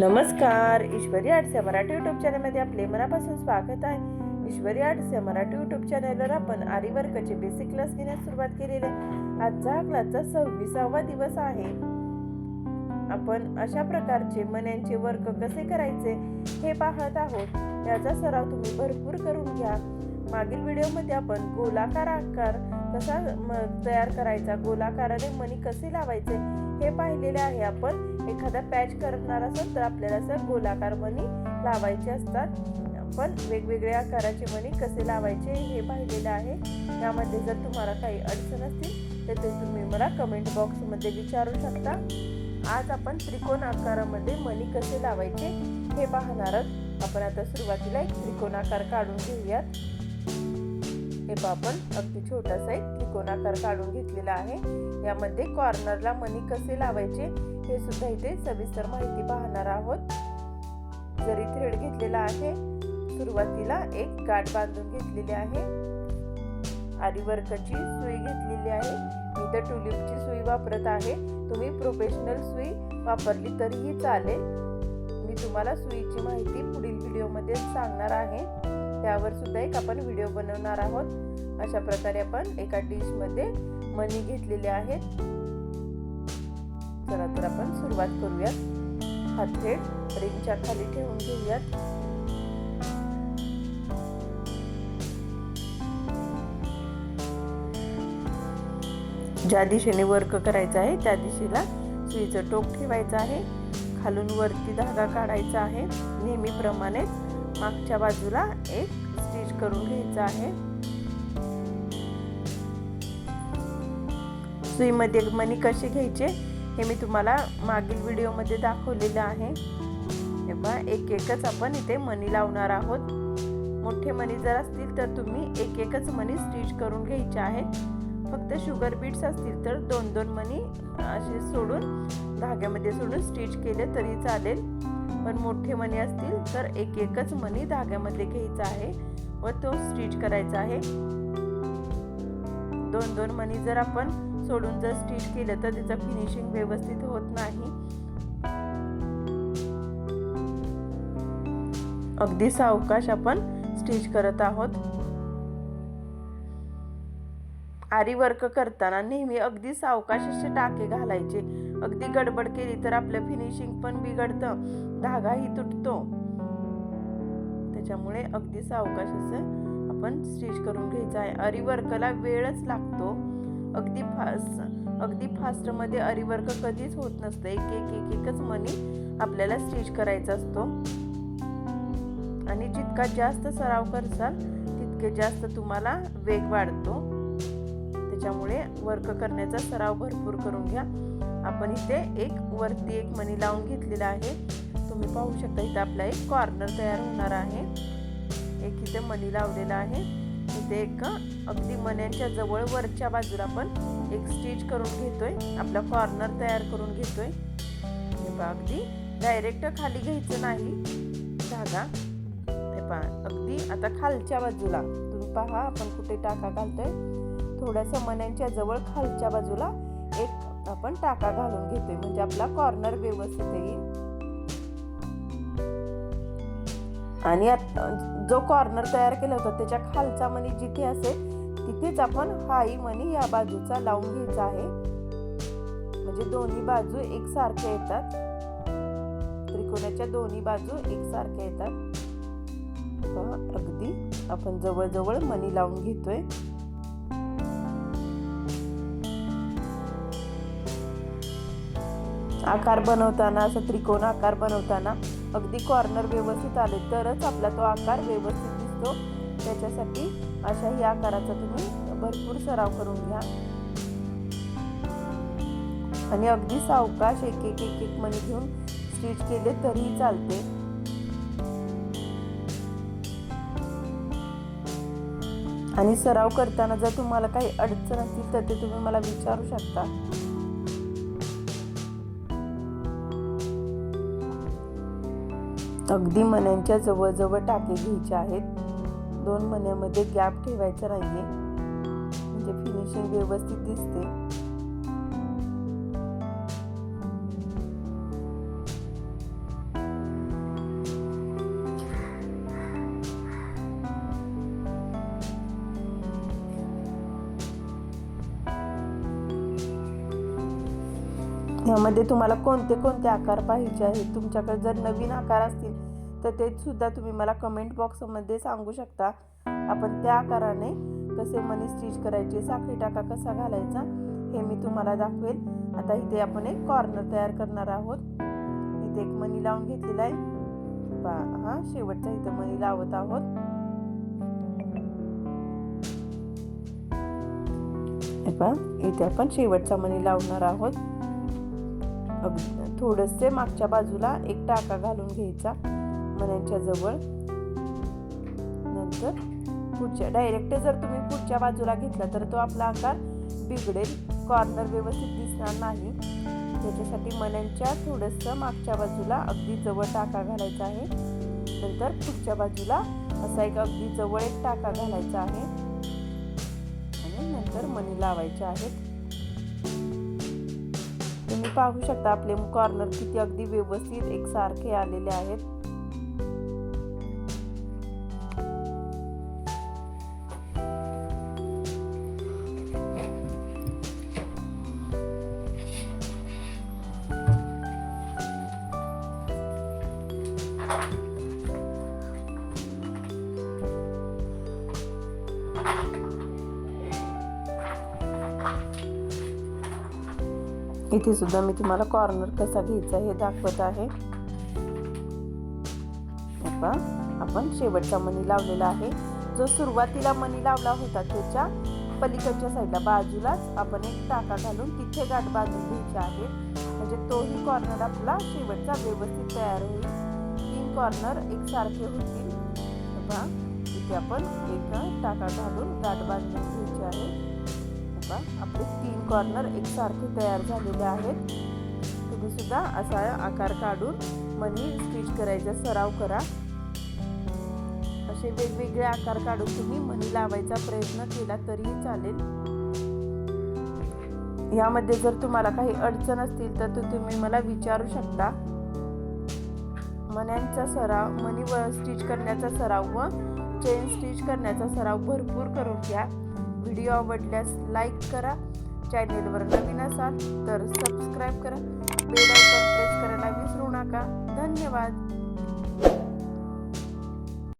नमस्कार ईश्वरी आर्ट्स या मराठी युट्यूब चॅनलमध्ये आपले मनापासून स्वागत आहे. ईश्वरी आर्ट्स या मराठी युट्यूब चॅनलवर आपण आरीवर्कचे बेसिक क्लास घेण्यास सुरुवात केलेली आहे. आजचा क्लासचा सव्वीसावा दिवस आहे. आपण अशा प्रकारचे मण्यांचे वर्क कसे करायचे हे पाहत आहोत. याचा सराव तुम्ही भरपूर करून घ्या. मागील व्हिडिओमध्ये आपण गोलाकार आकार कसा तयार करायचा? गोलाकाराने मणी कसे लावायचे? हे पाहिलेले आहे आपण. एखादा पॅच करणार असेल तर आपल्याला असं गोलाकार मणी लावायचे असतात. पण वेगवेगळ्या आकाराचे मणी कसे लावायचे हे पाहिलेलं आहे. यामध्ये जर तुम्हाला काही अडचण असतील तर ते तुम्ही मला कमेंट बॉक्समध्ये विचारू शकता. आज आपण त्रिकोण आकारामध्ये मणी कसे लावायचे हे पाहणार आहोत. आपण आता सुरुवातीला एक त्रिकोण आकार काढून घेऊयात. हे पहा आपण. अगदी छोटासा एक त्रिकोणाकार काढून घेतलेला आहे. यामध्ये कॉर्नरला मनी कसे लावायचे हे सुद्धा इथे सविस्तर माहिती पाहणार आहोत. जरी थ्रेड घेतलेला आहे सुरुवातीला एक गाठ बांधून घेतलेली आहे. आरी वर्कची सुई घेतलेली आहे. मी तर ट्युलिपची सुई वापरत आहे. तुम्ही प्रोफेशनल सुई वापरली तरीही चालेल. मी तुम्हाला सुईची माहिती पुढील व्हिडिओमध्ये सांगणार आहे. त्यावर सुद्धा एक आपण व्हिडिओ बनवणार आहोत. अशा प्रकारे आपण एका डिशमध्ये मनी घेतलेले आहेत चला तर आपण सुरुवात करूयात. हा थेट रिंगच्या खाली ठेवून घेऊयात. ज्या दिशेने वर्क करायचं आहे त्या दिशेला सुईचं टोक ठेवायचं आहे. खालून वरती धागा काढायचा आहे. नेहमीप्रमाणे मागच्या बाजूला एक स्टिच करून घ्यायचा आहे. सुईमध्ये मनी कसे घ्यायचे हे मी तुम्हाला मागील व्हिडिओमध्ये दाखवलेलं आहे. तेव्हा एक एकच आपण इथे मनी लावणार आहोत. मोठे मनी जर असतील तर तुम्ही एक एकच मनी स्टिच करून घ्यायचे आहेत फक्त शुगर बीट्स असतील तर दोन दोन मनी असे सोडून धाग्यामध्ये सोडून स्टिच केले तरी चालेल. पण मोठे मणी असतील तर एक एकच मणी धाग्यामध्ये घ्यायचा आहे व तो स्टिच करायचा आहे. दोन दोन मणी जर आपण सोडून जर स्टिच केलं तर त्याचं फिनिशिंग व्यवस्थित होत नाही. अगदी सावकाश आपण स्टिच करत आहोत. आरी वर्क करताना नेहमी अगदी सावकाश असे टाके घालायचे. अगदी गडबड केली तर आपलं फिनिशिंग पण बिघडतं. धागाही तुटतो. त्याच्यामुळे अगदी सावकाश असं आपण स्टिच करून घ्यायचं आहे. अरीवर्कला वेळच लागतो. अगदी फास्ट अगदी फास्टमध्ये अरीवर्क कधीच होत नसतं. एक एक एक एकच मनी आपल्याला स्टिच करायचा असतो. आणि जितका जास्त सराव करसाल तितके जास्त तुम्हाला वेग वाढतो. त्याच्यामुळे वर्क करण्याचा सराव भरपूर करून घ्या. आपण इथे एक वरती एक मणी लावून घेतलेला आहे. तुम्ही पाहू शकता इथे आपला एक कॉर्नर तयार होणार आहे. एक इथे मणी लावलेला आहे. इथे एक अगदी मण्यांच्या जवळ वरच्या बाजूला आपण एक स्टिच करून घेतोय. आपला कॉर्नर तयार करून घेतोय. हे पहा अगदी डायरेक्ट खाली घ्यायचं नाही. धागा हे पहा अगदी आता खालच्या बाजूला. तुम्ही पहा आपण कुठे टाका घालतोय. थोड्याशा मण्यांच्या जवळ खालच्या बाजूला एक आपण टाका घालून घेतोय. म्हणजे आपला कॉर्नर व्यवस्थित येईल. आणि जो कॉर्नर तयार केला होता त्याच्या खालचा मणी जिथे असेल तिथेच आपण हाई मनी या बाजूचा लावून घ्यायचा आहे. म्हणजे दोन्ही बाजू एकसारख्या येतात. त्रिकोणाच्या दोन्ही बाजू एकसारख्या येतात. अगदी आपण जवळजवळ मनी लावून घेतोय. आकार बनवताना असं त्रिकोण आकार बनवताना अगदी कॉर्नर व्यवस्थित आले तरच आपला तो आकार व्यवस्थित दिसतो. त्याच्यासाठी अशाही आकाराचा तुम्ही भरपूर सराव करून घ्या. आणि अगदी सावकाश एक एक एक एक मणी घेऊन स्टिच केले तरीही चालते. आणि सराव करताना जर तुम्हाला काही अडचण असतील तर ते तुम्ही मला विचारू शकता. अगदी मण्यांच्या जवळजवळ टाके घ्यायचे आहेत. दोन मण्यामध्ये गॅप ठेवायचा आहे म्हणजे फिनिशिंग व्यवस्थित दिसते. यामध्ये तुम्हाला कोणते कोणते आकार पाहिजे आहेत? तुमच्याकडे जर नवीन आकार असतील तर ते सुद्धा तुम्ही मला कमेंट बॉक्समध्ये सांगू शकता. आपण त्या आकाराने कसे मनी स्टिच करायचे साखळी टाका कसा घालायचा हे मी तुम्हाला दाखवेल. आता इथे आपण एक कॉर्नर तयार करणार आहोत. इथे एक मनी लावून घेतलेला आहे. हा शेवटचा इथं मनी लावत आहोत. इथे आपण शेवटचा मणी लावणार आहोत. अग थोडंसे मागच्या बाजूला एक टाका घालून घ्यायचा मण्यांच्या जवळ. नंतर पुढच्या डायरेक्ट जर तुम्ही पुढच्या बाजूला घेतला तर तो आपला आकार बिघडेल कॉर्नर व्यवस्थित दिसणार नाही. त्याच्यासाठी मण्यांच्या थोडंसं मागच्या बाजूला अगदी जवळ टाका घालायचा आहे. नंतर पुढच्या बाजूला असा एक अगदी जवळ एक टाका घालायचा आहे. आणि नंतर मणी लावायच्या आहेत. तुम्ही पाहू शकता आपले कॉर्नर किती अगदी व्यवस्थित एकसारखे आलेले आहेत. you सुद्धा मी तुम्हाला कॉर्नर कसा घ्यायचा हे दाखवत आहे. आपण शेवटचा मनी लावलेला आहे. जो सुरुवातीला मनी लावला होता त्याच्या पलीकडच्या साईडला बाजूलाच आपण एक टाका घालून तिथे गाठ बांधून घ्यायची आहे. म्हणजे तोही कॉर्नर आपला शेवटचा व्यवस्थित तयार होईल. तीन कॉर्नर एकसारखे होतील. बघा इथे आपण एक टाका घालून गाठ बांधून घ्यायची आहे. बघा आपले तीन कॉर्नर एकसारखे तयार झालेले आहेत. तुम्ही सुद्धा असा आकार काढून मनी स्टिच करायचा सराव करा. असे वेगवेगळे आकार काढून तुम्ही मनी लावायचा प्रयत्न केला तरीही चालेल. यामध्ये जर तुम्हाला काही अडचण असतील तर तुम्ही मला विचारू शकता. मण्यांचा सराव मनी व स्टिच करण्याचा सराव व चेन स्टिच करण्याचा सराव भरपूर करून घ्या. व्हिडिओ आवडल्यास लाईक करा. चॅनेलवर नवीन असाल तर सबस्क्राईब करा. बेल आयकॉन प्रेस करायला विसरू नका. धन्यवाद.